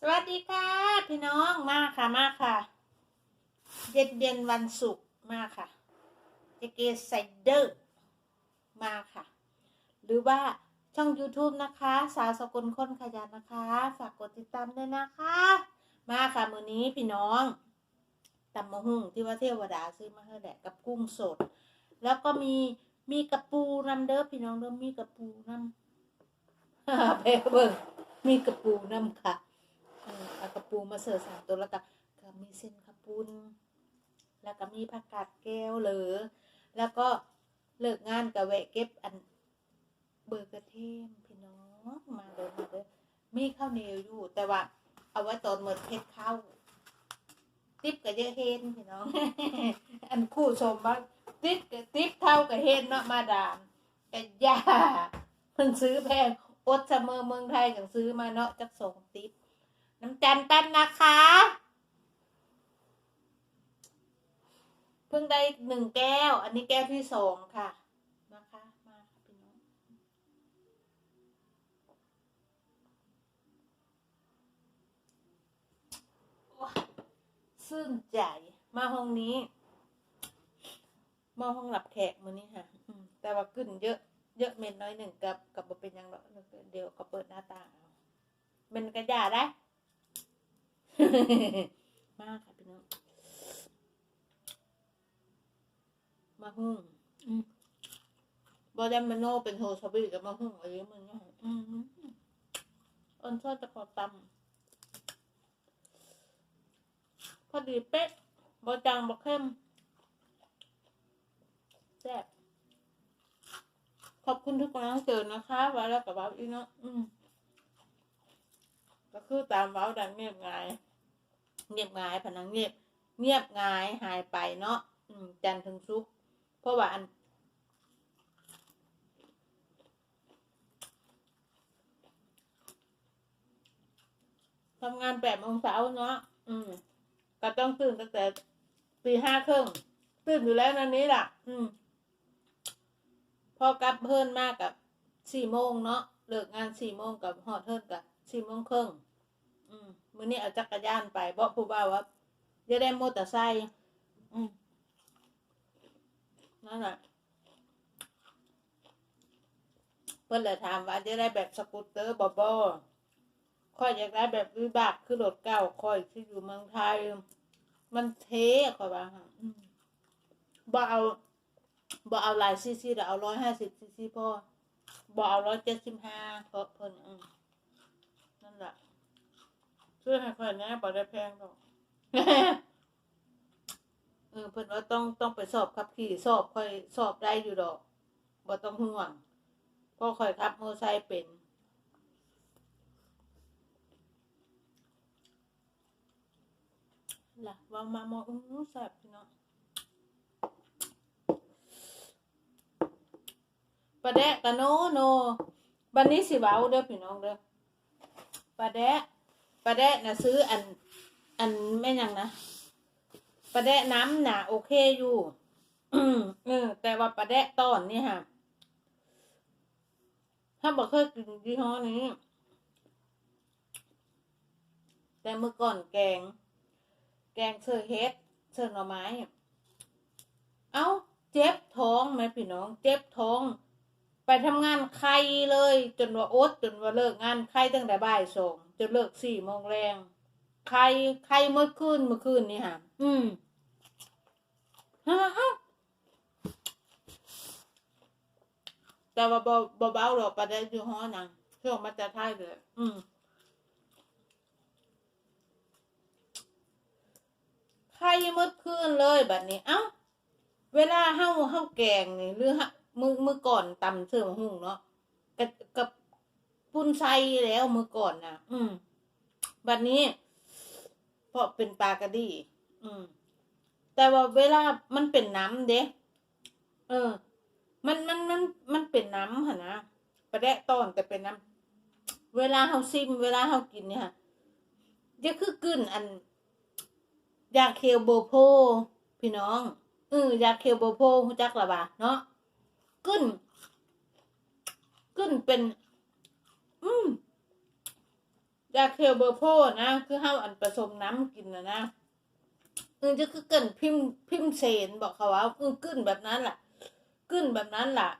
สวัสดีค่ะ พี่น้องมาค่ะมาค่ะ เย็นเย็นวันศุกร์มาค่ะเจเกไซเดอร์มาค่ะ หรือว่าช่อง YouTube นะคะ สาวสกุลคนขยันนะคะ ฝากกดติดตามด้วยนะคะ มาค่ะมือนี้พี่น้องตำมะฮุ่งที่ว่าเทวดาซื้อมาให้แดกกับกุ้งสด แล้วก็มีมีกระปูนำเด้อพี่น้องเด้อมีกระปูนำไปเบิ่งมีกระปูนำค่ะ กระปูมาเสิร์ฟสามตัวแล้วก็ก็มีเส้นข้าวปุ้นแล้วก็มีผักกาดแก้วเหลือ แล้วก็เลิกงานก็แวะเก็บอันเบอร์กระเทียมพี่น้องมาเลยมาเลยมีข้าวเหนียวอยู่ แต่ว่า เอาไว้ตอนเมื่อเพ็ดข้าวติ๊บกับเยอะเฮนพี่น้อง อันคู่ชมว่าติ๊บกับติ๊บเท่ากับเฮนเนาะมาดามแต่ยามันซื้อแพงอดเสมอเมืองไทยอย่างซื้อมาเนาะจักสองติ๊บ น้ำจันทร์แป๊บนะคะ เพิ่งได้หนึ่งแก้ว อันนี้แก้วที่สองค่ะ นะคะ มาค่ะพี่น้องว้าซื่นใจ มาห้องนี้ มาห้องหลับแขกมือนี้ค่ะ แต่ว่าขึ้นเยอะเยอะเม็ดน้อยหนึ่งกับกับเป็นยังหรอกเดี๋ยวก็เปิดหน้าต่างเอาเป็นกระยาได้ มากค่ะพี่น้องมาหุ่งอืมบอดัมมโนเป็นโฮสบิกับมาหุ่งอะไรมึงเนาะอืมอันชอบจะขอตำพอดีเป๊ะบอจังบอเข้มแซ่บขอบคุณทุกกำลังเจอนะคะไว้แล้วกับว้าวอีเนาะอืมก็คือตามเว้าดังเงียบงาย เงียบงายพนังเงียบ เงียบงายหายไปเนาะจันทร์ถึงศุก เพราะว่าอันทำงานแปดโมงเช้าเนาะอืม ก็ต้องตื่นตั้งแต่ตีห้าครึ่งตื่นอยู่แล้วนันนี้ล่ะ อืม พอกลับเพิ่นมากกับสี่โมงเนาะเลิกงานสี่โมงกับหอดเพิ่นกับสี่โมงครึ่งอืม มื้อนี้เอาจักรยานไปเพราผู้บ่าวว่าจะได้มอเตอร์ไซค์อืมนั่นแหละเพิ่นเลยถามว่าจะได้แบบสกูตเตอร์บอบอค่อยอยากได้แบบวิบากคือรถเก่าค่อยที่อยู่เมืองไทย มันเท่ค่อยว่าค่ะบ่เอาบ่เอาหลายซีซีแต่เอาร้อยห้าสิบซีซีพอบ่เอาร้อยเจ็ดสิบห้าเพราะเพิ่นอนั่นแหละ ช่วยให้ค่อยแหนะบ่ได้แพงหรอกเออเพิ่นว่าต้องต้องไปสอบขับขี่สอบค่อยสอบได้อยู่ดอกบ่ต้องห่วงเพราะค่อยขับมอไซค์เป็นล่ะเว่ามามออื้อแซ่บพี่น้องปลาแดะกะโนโนบันนี้สิเว้าเด้อพี่น้องเด้อปลาแดะ ปลาแดะนะซื้ออัน อันแม่ยังนะปลาแดะน้ำหนาโอเคอยู่เออแต่ว่าปลาแดะตอนนี่ค่ะ ถ้าบอกเคยกินยี่ห้อนี้ แต่เมื่อก่อนแกง แกงเซอร์เฮดเซอร์หน่อไม้ เอ้า เจ็บท้องไหมพี่น้อง เจ็บท้องไปทำงานใครเลย จนว่าอดจนว่าเลิกงานใครตั้งแต่บ่ายสอง จนเลิกสี่โมงแรง ใครใครเมื่อคืนเมื่อคืนนี่ฮะอืมฮะเอ้าแต่ว่าบ่บ่เบาหรอกประเด็นอยู่ห้อนังช่วงมันจะท้ายเลย อืมใครเมื่อคืนเลยแบบนี้ เอ้า เวลาเฮาเฮาแกงนี่หรือฮะมือมือก่อนตำเสื่อมหุ่งเนาะกับกับ ปุนไซแล้วเมื่อก่อนนะอืม บัดนี้ เพราะเป็นปลากระดี อืม แต่ว่าเวลามันเป็นน้ำเด้เออ มันมันมันมันเป็นน้ำหะนะประแดะตอนแต่เป็นน้ำเวลาเฮาซิม เวลาเฮากินเนี่ยค่ะจะคือกึ้นอัน ยาเคลโบโพ พี่น้องเออยาเคลโบโพฮู้จักละบ่าเนาะกึ้นกึ้นเป็น อืมยาเคลเบอร์โพนะคือเฮาอันผสมน้ำกินนะนะเออจะคือเกินพิมพิมเซนบอกเขาว่าเออกึ้นแบบนั้นล่ะกึ้นแบบนั้นล่ะ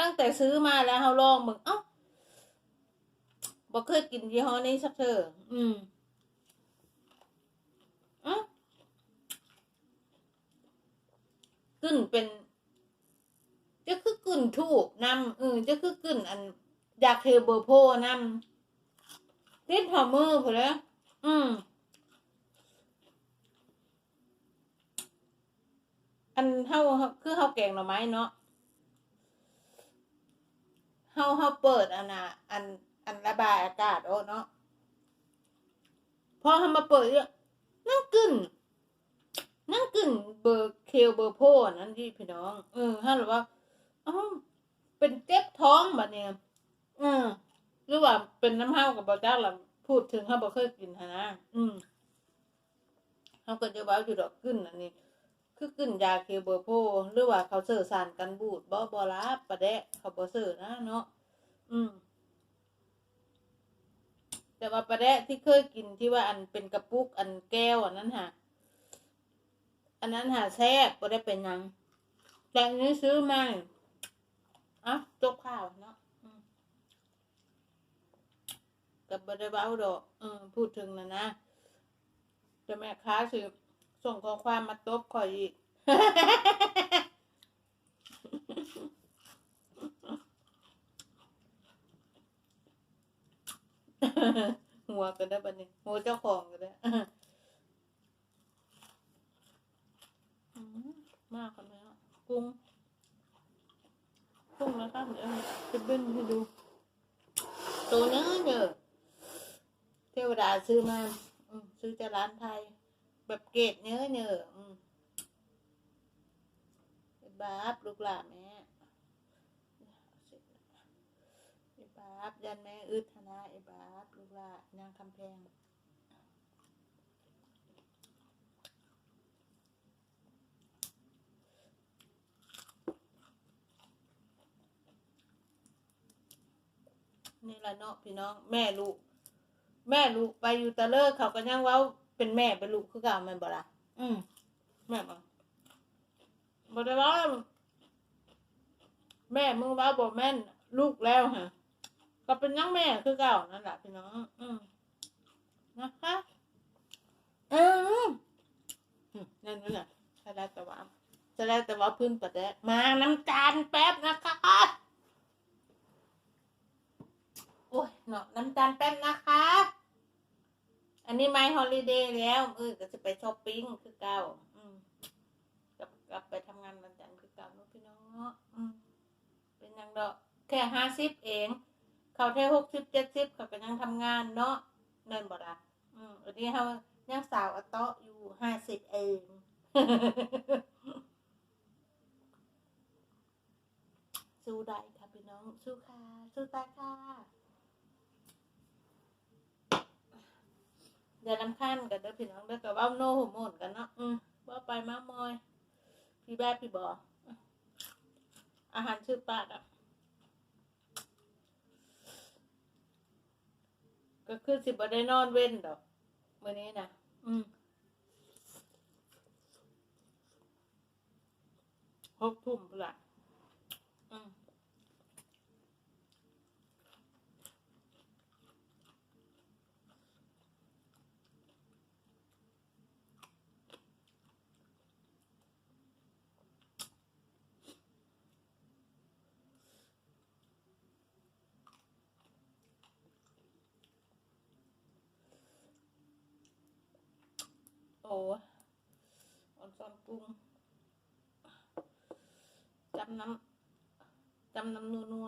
ตั้งแต่ซื้อมาแล้วเฮาลองมึงเอ้าบอกเคยกินยี่ห้อนี้สักเธออืมอ้ากึ้นเป็น จะคือกึ่นถูกนำเออจะคือกึ่นอัน อยากเทเบอร์โพนำติดหัวมือพอแล้วอืมอันเฮาคือเฮาแกงหน่อไม้เนาะเฮาเฮาเปิดอันน่ะอันอันระบายอากาศโอ้เนาะพอเฮามาเปิดเนี่ยนั่งกึ่นนั่งกึ่นเบอร์เคลเบอร์โพนั่นที่พี่น้อง เออฮะหรือว่าอ๋อเป็นเจ็บท้องแบบเนี้ย หรือว่าเป็นน้ำเห้ากับบอจ้าหลังพูดถึงเขาบอกเคยกินหนนะอืมเขาก็จะเว้าอยู่ดอกขึ้นอันนี้ คือขึ้นยาเคเบอร์โพหรือว่าเขาเสิร์สารกันบูดบ่บอรับประเดะเขาบอเสิร์นะเนาะอืม แต่ว่าประเดะที่เคยกินที่ว่าอันเป็นกระปุกอันแก้วอันนั้นฮะอันนั้นหาแซ่บบ่ได้เป็นหยังแต่อันนี้ซื้อมาอะจกข้าวเนาะอืม กับบได้เบ้าดอกเออพูดถึงนะนะจะแม่ค้าสิส่งข้อความมาตบข่อยอีกหัวกันได้บันนี้หัวเจ้าของกันได้มากกันแล้วกุ้งพุ่งแล้วก็เดี๋ยวจะเบิ้ลให้ดูตัวนื้เนอะ เทวดาซื้อมาอืซื้อจากร้านไทย แบบเกรดเนื้อเนอะอืมไอ้บาบลูกหลานแม่ไอ้บาบยันแม่อึดธนาไอ้บาบลูกหลานนางคำแพงนี่ละเนาะพี่น้องแม่ลูก แม่ลูกไปอยู่ตะเลิกเขาก็ยังเว้าเป็นแม่เป็นลูกคือเก่าแม่นบ่ล่ะอืมแม่บ่บ่ได้เว่าแม่มึงเว้าบ่แม่นลูกแล้วฮะก็เป็นยังแม่คือเก่านั่นแหละพี่น้อง อืมนะคะเออนั่นนั่นแหละจะได้แต่ว่าจะได้แต่ว่าพื้นประแดกมาน้ำตาลแป๊บนะคะโอ้ยเนาะน้ำตาลแป๊บนะคะ อันนี้ไม่ฮอลิเดย์แล้วเออก็จะไปช้อปปิ้งคือเก่า อืมกลับกลับไปทำงานวันจันทร์คือเก่าเนาะพี่น้องเนาะอืมเป็นยังดอกแค่ห้าสิบเอง เขาแค่หกสิบเจ็ดสิบเขาก็ยังทำงานเนาะเนินบ่ละอืมอันนี้เขายังสาวอตาะอยู่ห้าสิบเองสู้ได้ค่ะพี่น้องสู้ค่ะสู้ตายค่ะ เดี๋ยวน้ำขั้นกันเด้อพี่น้องเด้อกับว่าโน่หัวโมนกันเนาะอืมว่าไปมากมอยพี่แบ๊พี่บออาหารชื่อปากอะก็คือสิบ่ได้นอนเว้นดอกมื้อนี้นะอืมหกทุ่มพุ่นละ อ่อนซอนปรุงจำน้ำจำน้ำนัวนัว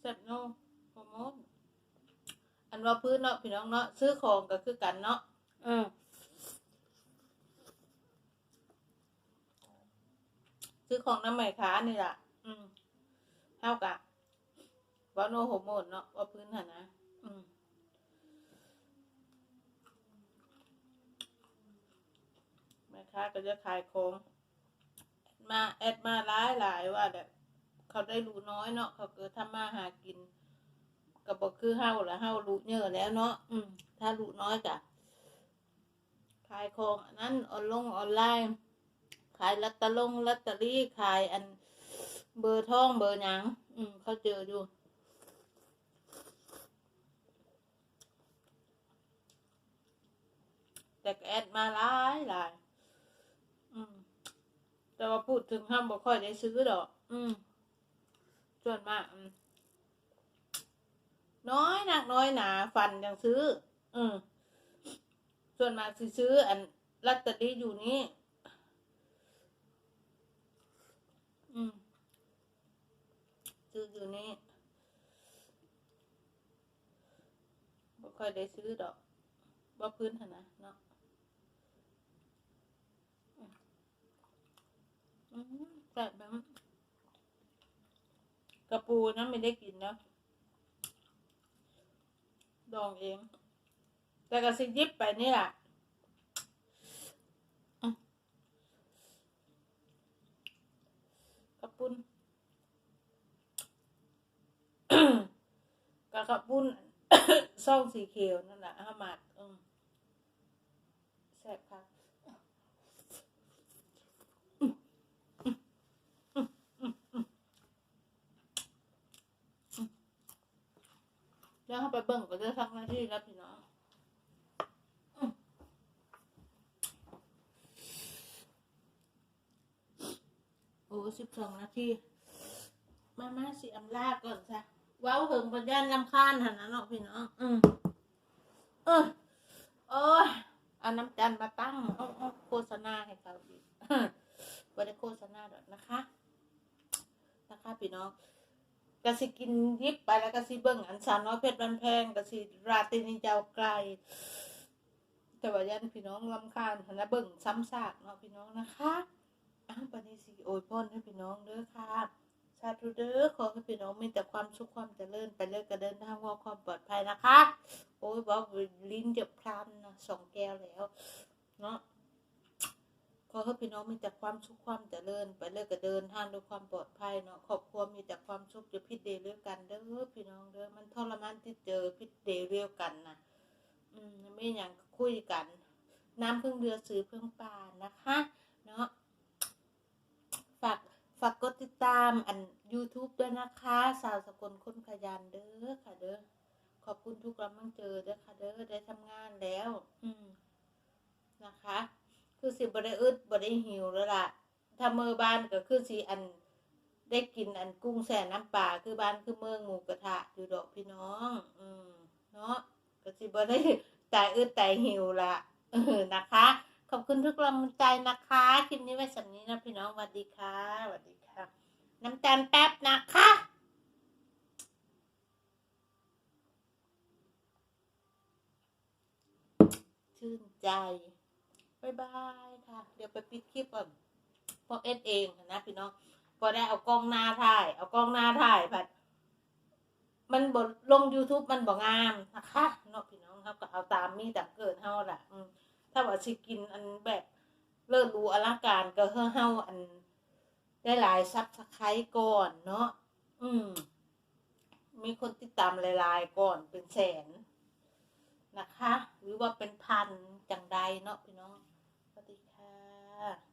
เสร็จแล้ว ว่าพื้นเนาะพี่น้องเนาะซื้อของก็คือกันเนาะอืมซื้อของน้ำใหม่ค้านี่แหละอืมเท่ากับว่าโนโฮโมนเนาะว่าพื้นหันนะอืมแม่ค้าก็จะขายของมาแอดมาหลายหลายว่าแบบเขาได้รู้น้อยเนาะเขาเกิดทำมาหากิน ก็บอกคือเฮาละเฮารู้เยอะแล้วเนาะอืม ถ้ารู้น้อยกะขายของอันนั้นออนลงออนไลน์ขายลัตตลงลัตเตอรี่ขายอันเบอร์ท่องเบอร์หยังอืม เขาเจออยู่แต่แอดมาหลายหลายอืม แต่ว่าพูดถึงห้ามบ่ค่อยได้ซื้อดอก อืม ส่วนมากอืม น้อยนักน้อยหนาฟันยังซื้อ อืมส่วนมากซื้ออันลัตเตอรี่อยู่นี่อืมซื้ออยู่นี่บ่ค่อยได้ซื้อดอกบ่พื้นฐานะเนาะแบบแบบกระปูนะไม่ได้กินนะ ดองเอง แต่ก็สิยิบไปนี่แหละกระปุนกระปุนซ่องสีเขียวนั่นแหละห้าหมัดแซ่บคัก แล้วเข้าไปเบิ่งก็จะทั้งหน้าที่แล้วพี่น้องโอ้สิบสองนาทีมามาสิอำลาก่อนจ้ะว้าเหิงปัญญาลำคาญหันนะเนาะพี่น้องอืมเออโอ้ยเอาน้ำจันมาตั้งเอาเอาโฆษณาให้เขาอีกบ่ได้โฆษณาดอกนะคะ นะคะพี่น้อง กสิกินยิบไปแล้วก็สิเบิ่งอันสาวน้อยเพชรบันแพงกสิราตรีนิเจ้าไกล แต่ว่ายันพี่น้องลำคาญหันนะเบิ่งซ้ำซากเนาะพี่น้องนะคะอ้าวปณิสีโอยพ่นให้พี่น้องเด้อค่ะสาธุเด้อขอให้พี่น้องมีแต่ความสุขความเจริญไปเลิกกระเดินทางว่าความปลอดภัยนะคะ โอ้ยบอกลิ้นจะพลันะสองแก้วแล้ว เนาะ อให้พี่น้องมีแต่ความสุขความเจริญ ไปเลิกกระเดินทางด้วยความปลอดภัยเนาะครอบครัวมีแต่ความสุขจะพิษเดียวกันเด้อพี่น้องเด้อมันทรมานที่เจอพิษเดียวกันนะอืมไม่อย่างคุยกัน น้ำเพึ่งเรือซื้อเพึ่งปลานะคะเนาะฝากฝากกดติดตามอัน YouTube ด้วยนะคะ สาวสกลคนขยันเด้อค่ะเด้อขอบคุณทุกกำลังเจอเด้อค่ะเด้อได้ทำงานแล้ว อืมนะคะ คือสิบ่ได้อึดบ่ได้หิวแล้วล่ะถ้าเมื่อบ้านก็คือสิอันได้กินอันกุ้งแช่น้ำปลาคือบ้านคือเมืองหมูกระทะอยู่ดอกพี่น้อง อืมเนาะก็สิบ่ได้ตายอึดตายหิวละเออนะคะ ขอบคุณทุกกำลังใจนะคะคลิปนี้ไว้สำนี้นะพี่น้องสวัสดีค่ะสวัสดีค่ะ น้ำตาลแป๊บนะคะชื่นใจ บ๊ายบายค่ะ เดี๋ยวไปปิดคลิปก่อนพวกเอสเองนะพี่น้องก็ได้เอากล้องหน้าถ่าย เอากล้องหน้าถ่ายผัดมันบดลง YouTube มันบ่งามนะคะเนาะพี่น้องครับก็เอาตามมีตามเกิดเฮาล่ะถ้าว่าสิกินอันแบบเลิศรูอลังการก็เฮาเฮาอัน ได้หลายซับสไครต์ก่อนเนาะอืม มีคนติดตามหลายๆก่อนเป็นแสนนะคะ หรือว่าเป็นพันจังใดเนาะพี่น้อง ค่ะ